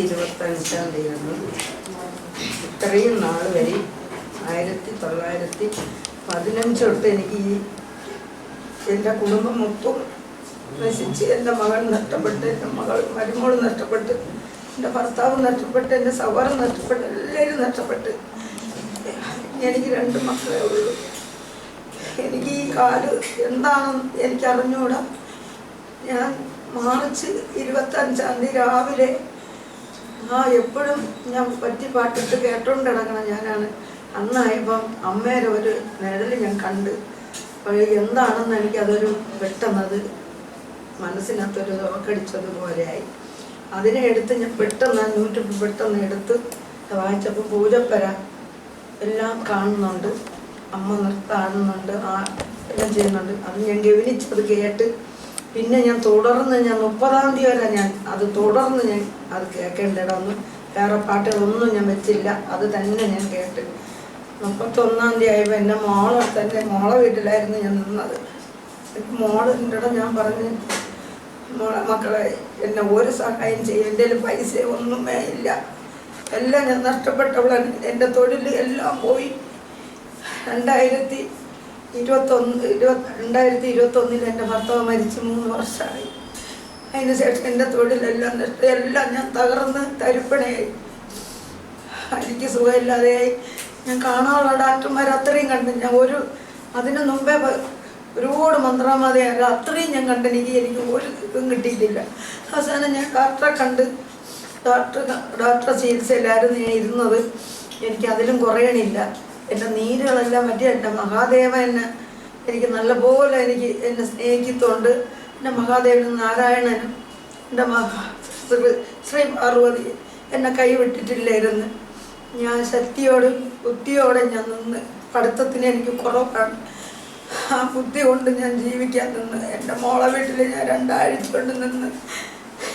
ഇരുപത്തഞ്ചാം തീയതി ഇത്രയും നാൾ വരെ ആയിരത്തി തൊള്ളായിരത്തി പതിനഞ്ച് തൊട്ട് എനിക്ക് ഈ എന്റെ കുടുംബം മൊത്തം നശിച്ച് എന്റെ മകൾ നഷ്ടപ്പെട്ട് എന്റെ മകൾ മരുമോൾ നഷ്ടപ്പെട്ട് എന്റെ ഭർത്താവ് നഷ്ടപ്പെട്ട് എന്റെ സഹോദരൻ നഷ്ടപ്പെട്ട് എല്ലാവരും നഷ്ടപ്പെട്ട്. എനിക്ക് രണ്ട് മക്കളേ ഉള്ളൂ. എനിക്ക് ഈ കാൽ എന്താണെന്ന് എനിക്കറിഞ്ഞൂടാ. ഞാൻ മാർച്ച് ഇരുപത്തഞ്ചാം തീയതി രാവിലെ ആ എപ്പോഴും ഞാൻ പറ്റി പാട്ടിട്ട് കേട്ടോണ്ട് കിടക്കണം ഞാനാണ്. അന്നായപ്പം അമ്മേരെ ഒരു നിഴൽ ഞാൻ കണ്ട്. എന്താണെന്ന് എനിക്കതൊരു പെട്ടെന്നത് മനസ്സിനകത്തൊരു ഉറക്കടിച്ചതുപോലെയായി അതിനെ എടുത്ത് ഞാൻ പെട്ടെന്ന് ആ യൂട്യൂബ് പെട്ടെന്ന് എടുത്ത് വായിച്ചപ്പോൾ പൂജപ്പര എല്ലാം കാണുന്നുണ്ട്. അമ്മ നിർത്താടുന്നുണ്ട് ആ എല്ലാം ചെയ്യുന്നുണ്ട്. അത് ഞാൻ ഗവനിച്ചത് കേട്ട് പിന്നെ ഞാൻ തുടർന്ന് ഞാൻ മുപ്പതാം തീയതി വരെ ഞാൻ അത് തുടർന്ന് ഞാൻ അത് കേൾക്കേണ്ടതൊന്നും വേറെ പാട്ടുകളൊന്നും ഞാൻ വെച്ചില്ല. അത് തന്നെ ഞാൻ കേട്ട്. മുപ്പത്തൊന്നാം തീയതി ആയപ്പോൾ എന്റെ മോളെ തന്നെ മോളെ വീട്ടിലായിരുന്നു ഞാൻ നിന്നത്. മോളിന്റെ ഞാൻ പറഞ്ഞു മോളെ മക്കളെ എന്നെ ഒരു സഹായം ചെയ്യും എന്റെ പൈസ ഒന്നുമേ ഇല്ല. എല്ലാം ഞാൻ നഷ്ടപ്പെട്ടവളാണ്. എന്റെ തൊഴിൽ എല്ലാം പോയി. രണ്ടായിരത്തി ഇരുപത്തൊന്ന് ഇരുപത്തി രണ്ടായിരത്തി ഇരുപത്തൊന്നിൽ എന്റെ ഭർത്താവ് മരിച്ച് മൂന്ന് വർഷമായി. അതിന് ശേഷം എന്റെ തൊഴിലെല്ലാം നഷ്ടം എല്ലാം ഞാൻ തകർന്ന് തരിപ്പണയായി. എനിക്ക് സുഖമില്ലാതെയായി. ഞാൻ കാണാനുള്ള ഡാക്ടർമാർ അത്രയും കണ്ടു ഞാൻ ഒരു അതിന് മുമ്പേ ഒരുപാട് മന്ത്രാമതയായ അത്രയും ഞാൻ കണ്ടെനിക്ക് എനിക്ക് ഒരു ഇതും കിട്ടിയിട്ടില്ല. അവസാനം ഞാൻ ഡോക്ടറെ കണ്ട് ഡോക്ടർ ഡോക്ടറെ ചികിത്സയിലായിരുന്നു ഞാൻ ഇരുന്നത്. എനിക്ക് അതിലും കുറയണില്ല. എന്റെ നീരുകളെല്ലാം പറ്റി എന്റെ മഹാദേവ എന്നെ എനിക്ക് നല്ലപോലെ എനിക്ക് എന്നെ സ്നേഹിക്കുന്നുണ്ട്. എന്റെ മഹാദേവനും നാരായണനും എന്റെ മഹാ ശ്രീ പാർവതി എന്നെ കൈവിട്ടിട്ടില്ലായിരുന്നു. ഞാൻ ശക്തിയോടും ബുദ്ധിയോടെ ഞാൻ നിന്ന് പഠിത്തത്തിന് എനിക്ക് കുറവാണ്. ആ ബുദ്ധി കൊണ്ട് ഞാൻ ജീവിക്കാൻ നിന്ന് എന്റെ മോളെ വീട്ടിൽ ഞാൻ രണ്ടാഴ്ച കൊണ്ട് നിന്ന്.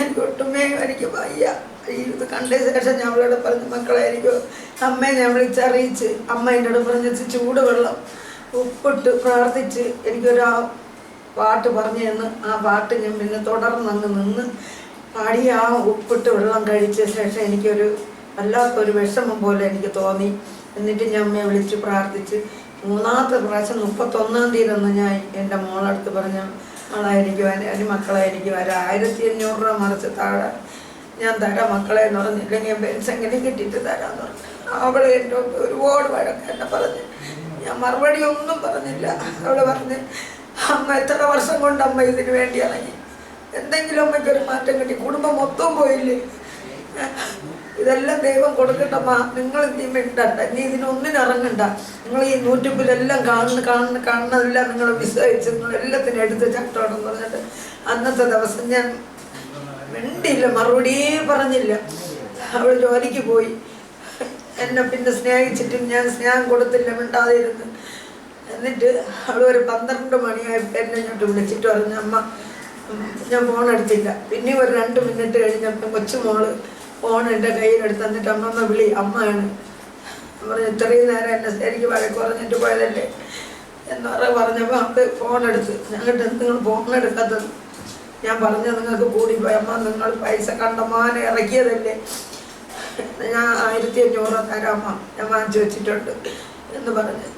എനിക്ക് ഒട്ടുമേ എനിക്ക് വയ്യ. ഇത് കണ്ട ശേഷം ഞാൻ അവളോട് പറഞ്ഞു മക്കളായിരിക്കും അമ്മയെ ഞാൻ വിളിച്ചറിയിച്ച് അമ്മ അടുത്ത് പറഞ്ഞ് ചൂടുവെള്ളം ഉപ്പിട്ട് പ്രാർത്ഥിച്ച് എനിക്കൊരു ആ പാട്ട് പറഞ്ഞു തന്ന്. ആ പാട്ട് ഞാൻ പിന്നെ തുടർന്ന് അങ്ങ് നിന്ന് പാടി ആ ഉപ്പിട്ട് വെള്ളം കഴിച്ച ശേഷം എനിക്കൊരു വല്ലാത്തൊരു വിഷമം പോലെ എനിക്ക് തോന്നി. എന്നിട്ട് ഞാൻ അമ്മയെ വിളിച്ച് പ്രാർത്ഥിച്ച് മൂന്നാമത്തെ പ്രാവശ്യം മുപ്പത്തൊന്നാം തീയതി അന്ന് ഞാൻ എന്റെ മോളടുത്ത് പറഞ്ഞ മോളായിരിക്കും അതിന് മക്കളായിരിക്കും ഒരു ആയിരത്തി അഞ്ഞൂറ് രൂപ മറിച്ച് താഴെ ഞാൻ തരാം മക്കളെ എന്ന് പറഞ്ഞില്ലെങ്കിൽ ബെൻസെങ്കിലും കിട്ടിയിട്ട് തരാമെന്ന് പറഞ്ഞു. അവൾ എന്റെ ഒരുപാട് വഴക്ക് എന്നെ പറഞ്ഞ്. ഞാൻ മറുപടി ഒന്നും പറഞ്ഞില്ല. അവൾ പറഞ്ഞ് അമ്മ എത്ര വർഷം കൊണ്ട് അമ്മ ഇതിന് വേണ്ടി ഇറങ്ങി? എന്തെങ്കിലും അമ്മയ്ക്ക് ഒരു മാറ്റം കിട്ടി. കുടുംബം മൊത്തം പോയില്ലേ? ഇതെല്ലാം ദൈവം കൊടുക്കട്ടമ്മ നിങ്ങൾ നീ മിണ്ടണ്ട. നീ ഇതിനൊന്നിനും ഇറങ്ങണ്ട. നിങ്ങൾ ഈ യൂട്യൂബിലെല്ലാം കാണുന്ന കാണുന്ന കാണുന്നതെല്ലാം നിങ്ങൾ വിശ്വസിച്ച് നിങ്ങൾ എല്ലാത്തിനും എടുത്ത് ചട്ടോടെന്ന് പറഞ്ഞിട്ട് അന്നത്തെ ദിവസം ഞാൻ മിണ്ടിയില്ല മറുപടിയേ പറഞ്ഞില്ല. അവൾ ജോലിക്ക് പോയി. എന്നെ പിന്നെ സ്നേഹിച്ചിട്ടും ഞാൻ സ്നേഹം കൊടുത്തില്ല മിണ്ടാതിരുന്ന് എന്നിട്ട് അവൾ ഒരു പന്ത്രണ്ട് മണിയായിട്ട് എന്നെ ഇങ്ങോട്ട് വിളിച്ചിട്ട് പറഞ്ഞു അമ്മ ഞാൻ ഫോൺ എടുത്തില്ല. പിന്നെ ഒരു രണ്ട് മിനിറ്റ് കഴിഞ്ഞപ്പോൾ കൊച്ചുമോൾ ഫോൺ എന്റെ കയ്യിലെടുത്ത് എന്നിട്ട് അമ്മമ്മ വിളി അമ്മയാണ്. പറഞ്ഞു ഇത്രയും നേരം എന്നെ എനിക്ക് വഴക്ക് പറഞ്ഞിട്ട് പോയതല്ലേ? എന്ന് പറഞ്ഞപ്പോൾ അമ്മ ഫോൺ എടുത്ത്. ഞങ്ങളുടെ നിങ്ങൾ ഫോൺ എടുക്കാത്തത് ഞാൻ പറഞ്ഞ നിങ്ങൾക്ക് കൂടി അമ്മ നിങ്ങൾ പൈസ കണ്ടമാനം ഇറക്കിയതല്ലേ? ഞാൻ ആയിരത്തി അഞ്ഞൂറ് തരാമ്മ ഞാൻ വാങ്ങിച്ചു വെച്ചിട്ടുണ്ട് എന്ന് പറഞ്ഞ്.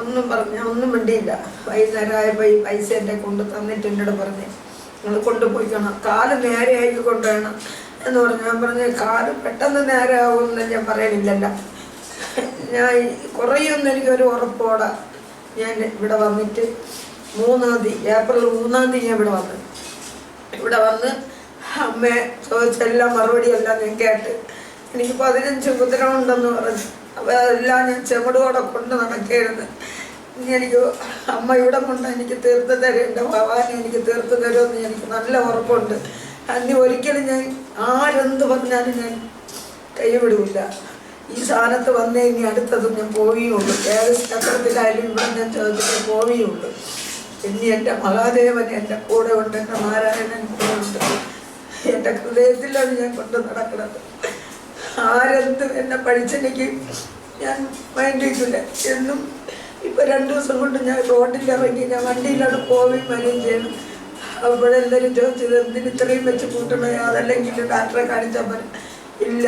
ഒന്നും പറഞ്ഞു ഒന്നും മിണ്ടിയില്ല. വൈകുന്നേരമായപ്പോൾ ഈ പൈസ എന്റെ കൊണ്ട് തന്നിട്ട് എന്നോട് പറഞ്ഞു നിങ്ങൾ കൊണ്ടുപോയിക്കണം. കാൽ നേരെ ആക്കി കൊണ്ടുവേണം എന്ന് പറഞ്ഞു ഞാൻ പറഞ്ഞു കാൽ പെട്ടെന്ന് നേരെ ആവുമെന്ന് ഞാൻ പറയണില്ലല്ലോ. ഞാൻ കുറേയൊന്നും എനിക്കൊരു ഉറപ്പോടെ ഞാൻ ഇവിടെ വന്നിട്ട് മൂന്നാം തീയതി ഏപ്രിൽ മൂന്നാം തീയതി ഞാൻ ഇവിടെ വന്നു. ഇവിടെ വന്ന് അമ്മയെ ചോദിച്ചെല്ലാം മറുപടി എല്ലാം ഞാൻ കേട്ട്. എനിക്ക് പതിനഞ്ച് ഉണ്ടെന്ന് പറഞ്ഞു. അപ്പോൾ അതെല്ലാം ഞാൻ ചെമടോടെ കൊണ്ട് നടക്കുകയായിരുന്നു. എനിക്ക് അമ്മ ഇവിടെ കൊണ്ട് എനിക്ക് തീർത്ത് തരും. എന്റെ ഭഗവാൻ എനിക്ക് തീർത്ത് തരുമെന്ന് എനിക്ക് നല്ല ഉറപ്പുണ്ട്. അന്ന് ഒരിക്കലും ഞാൻ ആരെന്ത് പറഞ്ഞാലും ഞാൻ കൈവിടില്ല ഈ സ്ഥാനത്ത് വന്നേ ഇനി അടുത്തതും ഞാൻ പോവുകയുള്ളൂ. ഏത് ചക്രത്തിലായാലും ഇവിടെ ഞാൻ ചോദിച്ചിട്ട് പോവുകയുള്ളൂ. ഇനി എന്റെ മഹാദേവൻ എന്റെ കൂടെ ഉണ്ട് എന്റെ നാരായണൻ കൂടെ ഉണ്ട്. എന്റെ ഹൃദയത്തിലാണ് ഞാൻ കൊണ്ട് നടക്കുന്നത്. ആരെന്ത് എന്നെ പഠിച്ചെനിക്ക് ഞാൻ മൈൻഡ് ചെയ്തില്ല. എന്നും ഇപ്പം രണ്ട് ദിവസം കൊണ്ട് ഞാൻ റോഡിൽ ഇറങ്ങി ഞാൻ വണ്ടിയിലാണ് പോവുകയും വരികയും ചെയ്യണം അപ്പോഴെല്ലാവരും ചോദിച്ചത് എന്തിന് ഇത്രയും വെച്ച് കൂട്ടണേ? അതല്ലെങ്കിൽ ഡാക്ടറെ കാണിച്ചാൽ മതി ഇല്ല.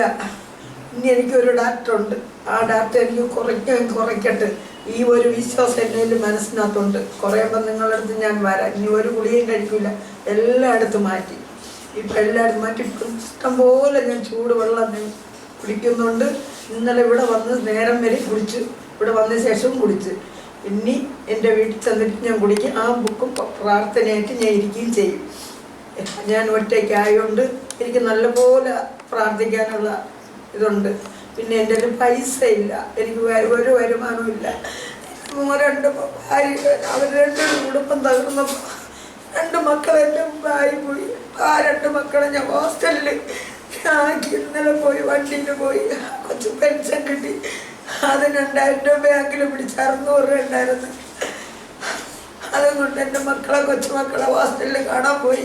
ഇനി എനിക്കൊരു ഡാക്ടറുണ്ട് ആ ഡാക്ടർ എനിക്ക് കുറയ്ക്കാൻ കുറയ്ക്കട്ടെ. ഈ ഒരു വിശ്വാസം എന്റെ മനസ്സിനകത്തുണ്ട്. കുറയുമ്പോൾ നിങ്ങളുടെ അടുത്ത് ഞാൻ വരാം. ഇനി ഒരു ഗുളിയും കഴിക്കില്ല എല്ലായിടത്തും മാറ്റി. ഇപ്പം എല്ലായിടത്തും മാറ്റി. ഇഷ്ടം പോലെ ഞാൻ ചൂടുവെള്ളം വെള്ളം കുടിക്കുന്നുണ്ട്. ഇന്നലെ ഇവിടെ വന്ന് നേരം വരെ കുടിച്ച്. ഇവിടെ വന്ന ശേഷവും കുടിച്ച്. ഇനി എന്റെ വീട്ടിൽ ചെന്നിട്ട് ഞാൻ കുടിക്കും. ആ ബുക്കും പ്രാർത്ഥനയായിട്ട് ഞാൻ ഇരിക്കുകയും ചെയ്യും. ഞാൻ ഒറ്റയ്ക്കായതുകൊണ്ട് എനിക്ക് നല്ലപോലെ പ്രാർത്ഥിക്കാനുള്ള ഇതുണ്ട്. പിന്നെ എന്റെ ഒരു പൈസ ഇല്ല എനിക്ക് ഒരു വരുമാനവും ഇല്ല. രണ്ട് ഭാര്യ അവർ രണ്ടും കുടുംബം തകർന്നപ്പോൾ രണ്ട് മക്കൾ എന്റെ മുമ്പായി പോയി. ആ രണ്ട് മക്കളെ ഞാൻ ഹോസ്റ്റലിൽ ഇന്നലെ പോയി വണ്ടിയിൽ പോയി. കൊച്ചു പെൻഷൻ കിട്ടി. അത് രണ്ടായിരം രൂപ ബാങ്കിൽ പിടിച്ച് അറുന്നൂറ് രൂപ ഉണ്ടായിരുന്നു. അതുകൊണ്ട് എന്റെ മക്കളെ കൊച്ചുമക്കളെ ഹോസ്റ്റലിൽ കാണാൻ പോയി.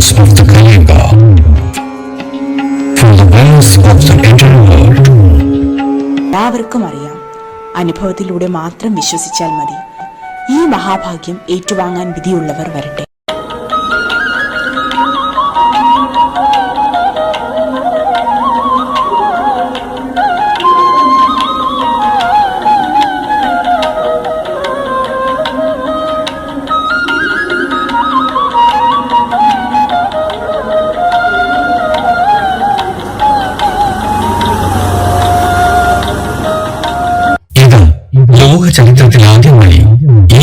great of the the from the wells of the inner world. എല്ലാവർക്കും അറിയാം. അനുഭവത്തിലൂടെ മാത്രം വിശ്വസിച്ചാൽ മതി. ഈ മഹാഭാഗ്യം ഏറ്റുവാങ്ങാൻ വിധിയുള്ളവർ വരട്ടെ.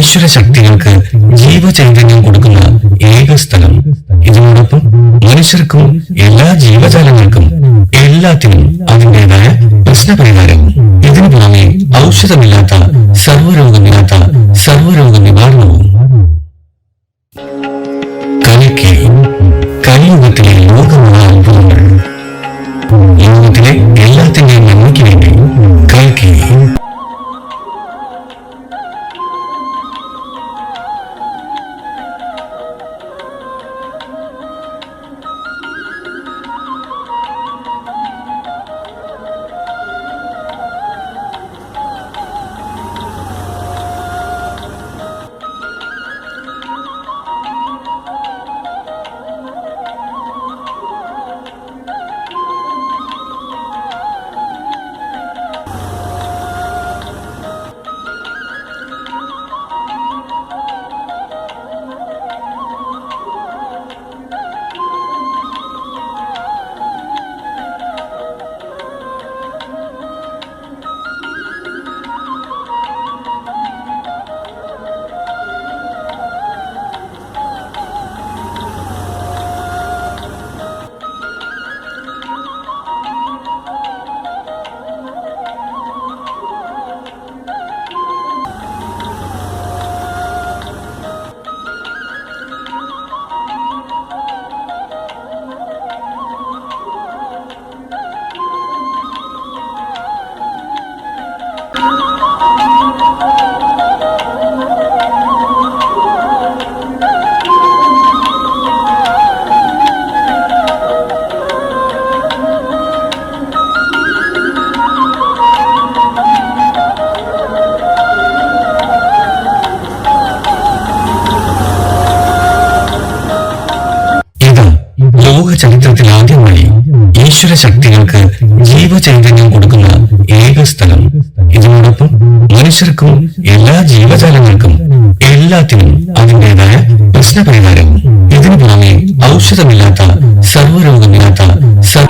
ഈശ്വര ശക്തികൾക്ക് ജീവചൈതന്യം കൊടുക്കുന്ന ഏക സ്ഥലം ഇതിനോടൊപ്പം മനുഷ്യർക്കും എല്ലാ ജീവജാലങ്ങൾക്കും എല്ലാത്തിനും അതിന്റെതായ പ്രശ്നപരിഹാരവും. ഇതിനു പുറമെ ഔഷധമില്ലാത്ത സർവരോഗമില്ലാത്ത സർവരോഗ നിവാരണവും ഈശ്വര ശക്തികൾക്ക് ജീവചൈതന്യം കൊടുക്കുന്ന ഏക സ്ഥലം ഇതിനോടൊപ്പം മനുഷ്യർക്കും എല്ലാ ജീവജാലങ്ങൾക്കും എല്ലാത്തിനും അതിന്റെതായ പ്രശ്നപരിഹാരവും. ഇതിനു പുറമെ ഔഷധമില്ലാത്ത സർവരോഗമില്ലാത്ത സർവ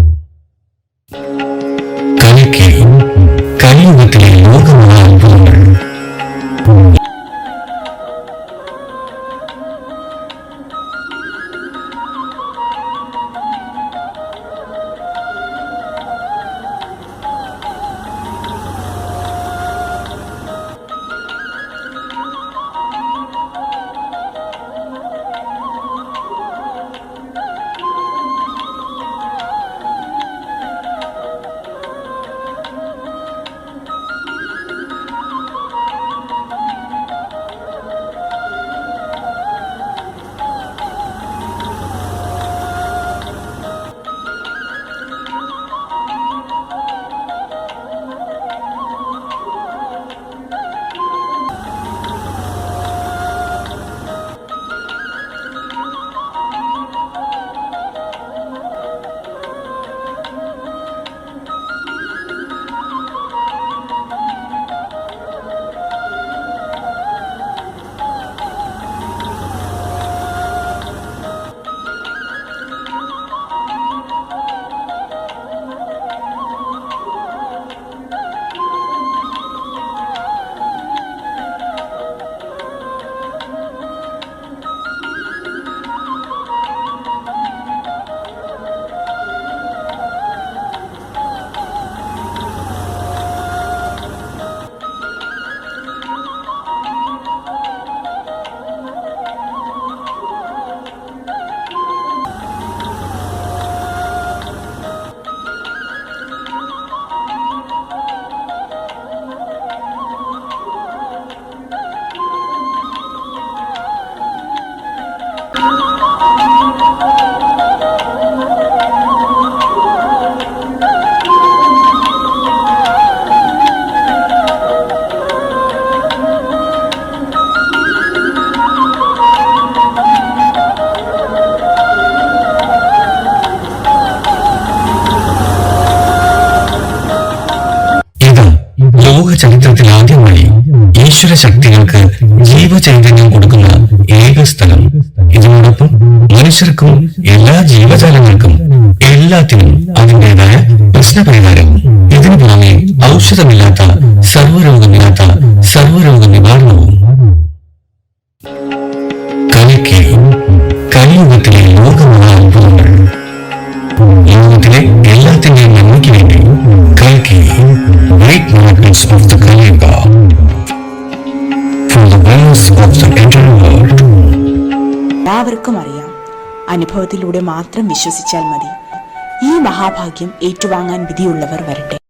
ഈശ്വര ശക്തികൾക്ക് ജീവചൈതന്യം കൊടുക്കുന്ന ഏക സ്ഥലം ഇതിനോടൊപ്പം മനുഷ്യർക്കും എല്ലാ ജീവജാലങ്ങൾക്കും എല്ലാത്തിനും അതിന്റെതായ പ്രശ്നപരിഹാരവും ഇതിനു പുറമെ ഔഷധമില്ലാത്ത സർവരോഗമില്ലാത്ത സർവരോഗ നിവാരണവും എല്ലാത്തിന്റെയും നന്മയ്ക്ക് വേണ്ടി കൽക്കി ഗ്രേറ്റ് മിറക്കിൾസ് ഓഫ് ദ എല്ലാവർക്കും അറിയാം. അനുഭവത്തിലൂടെ മാത്രം വിശ്വസിച്ചാൽ മതി. ഈ മഹാഭാഗ്യം ഏറ്റുവാങ്ങാൻ വിധിയുള്ളവർ വരട്ടെ.